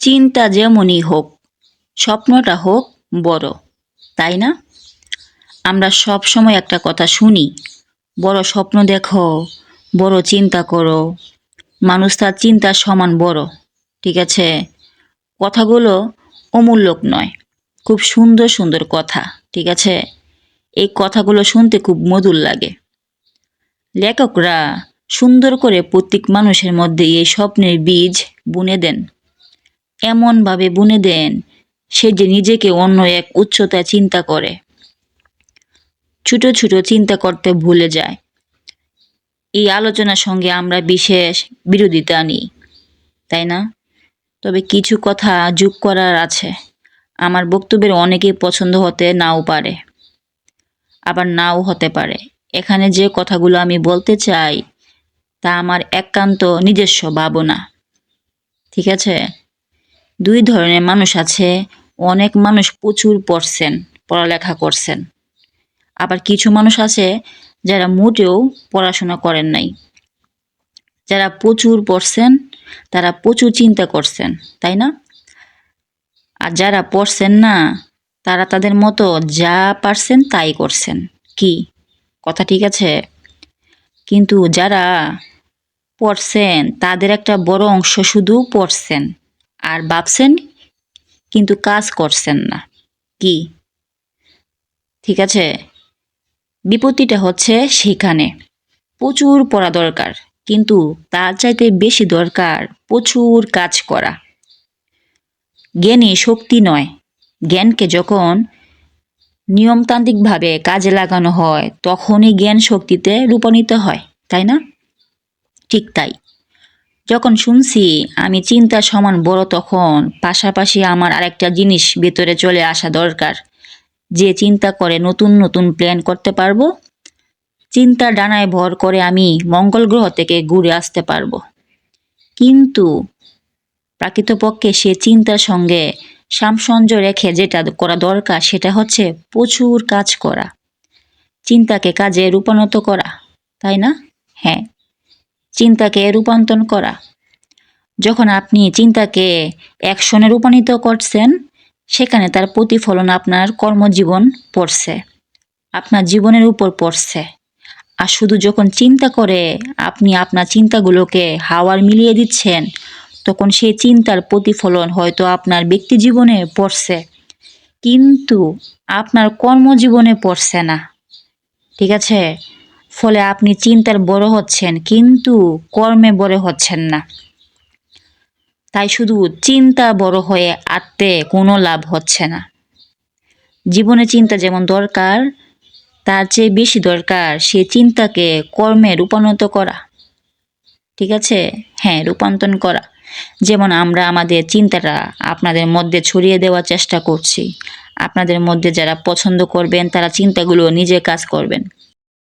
চিন্তা যেমনই হোক, স্বপ্নটা হোক বড়, তাই না? আমরা সব সময় একটা কথা শুনি, বড় স্বপ্ন দেখো, বড় চিন্তা করো, মানুষ তার চিন্তার সমান বড়, ঠিক আছে? কথাগুলো অমূল্যক নয়, খুব সুন্দর সুন্দর কথা, ঠিক আছে? এই কথাগুলো শুনতে খুব মধুর লাগে। লেখকরা সুন্দর করে প্রত্যেক মানুষের মধ্যে এই স্বপ্নের বীজ বুনে দেন। এমনভাবে বুনে দেন, সে যে নিজেকে অন্য এক উচ্চতায় চিন্তা করে। ছোট ছোট চিন্তা করতে ভুলে যায়। এই আলোচনার সঙ্গে আমরা বিশেষ বিরোধিতা নিই তাই না? তবে কিছু কথা যোগ করার আছে। আমার বক্তব্যের অনেকেই পছন্দ হতে নাও পারে, আবার নাও হতে পারে। এখানে যে কথাগুলো আমি বলতে চাই, তা আমার একান্ত নিজস্ব ভাবনা। ঠিক আছে? দুই ধরনের মানুষ আছে, অনেক মানুষ প্রচুর পড়ছেন, পড়ালেখা করছেন। আবার কিছু মানুষ আছে যারা মোটেও পড়াশোনা করেন নাই। যারা প্রচুর পড়ছেন, তারা প্রচুর চিন্তা করছেন, তাই না? আর যারা পড়ছেন না, তারা তাদের মতো যা পারছেন তাই করছেন। কি? কথা ঠিক আছে? কিন্তু যারা পড়ছেন, তাদের একটা বড় অংশ শুধু পড়ছেন। আর ভাবছেন, কিন্তু কাজ করছেন না। কি? ঠিক আছে। বিপত্তিটা হচ্ছে সেখানে। প্রচুর পড়া দরকার, কিন্তু তার চাইতে বেশি দরকার প্রচুর কাজ করা। জ্ঞানী শক্তি নয়। জ্ঞানকে যখন নিয়মতান্ত্রিকভাবে কাজে লাগানো হয়, তখনই জ্ঞান শক্তিতে রূপান্তরিত হয়, তাই না? ঠিক তাই। যখন শুনছি আমি চিন্তা সমান বড় তখন পাশাপাশি আমার আরেকটা জিনিস ভেতরে চলে আসা দরকার। যে চিন্তা করে নতুন নতুন প্ল্যান করতে পারব, চিন্তা ডানায় ভর করে আমি মঙ্গল গ্রহ থেকে ঘুরে আসতে পারব। কিন্তু প্রকৃতপক্ষে সে চিন্তার সঙ্গে সামঞ্জস্য রেখে যেটা করা দরকার সেটা হচ্ছে প্রচুর কাজ করা। চিন্তাকে কাজে রূপান্তরিত করা, তাই না? হ্যাঁ। চিন্তাকে রূপান্তর করা। যখন আপনি চিন্তাকে অ্যাকশনে রূপান্তরিত করছেন, সেখানে তার প্রতিফলন আপনার কর্মজীবন পড়ছে, আপনার জীবনের উপর পড়ছে। আর শুধু যখন চিন্তা করে আপনি আপনার চিন্তাগুলোকে হাওয়ার মিলিয়ে দিচ্ছেন, তখন সেই চিন্তার প্রতিফলন হয়তো আপনার ব্যক্তি জীবনে পড়ছে, কিন্তু আপনার কর্মজীবনে পড়ছে না। ঠিক আছে? ফলে আপনি চিন্তার বড় হচ্ছেন, কিন্তু কর্মে বড় হচ্ছেন না। তাই শুধু চিন্তা বড় হয়ে আত্মে কোনো লাভ হচ্ছে না। জীবনে চিন্তা যেমন দরকার, তার চেয়ে বেশি দরকার সে চিন্তাকে কর্মে রূপান্তরিত করা। ঠিক আছে? হ্যাঁ রূপান্তর করা। যেমন আমরা আমাদের চিন্তাটা আপনাদের মধ্যে ছড়িয়ে দেওয়ার চেষ্টা করছি। আপনাদের মধ্যে যারা পছন্দ করবেন, তারা চিন্তাগুলো নিজে কাজ করবেন।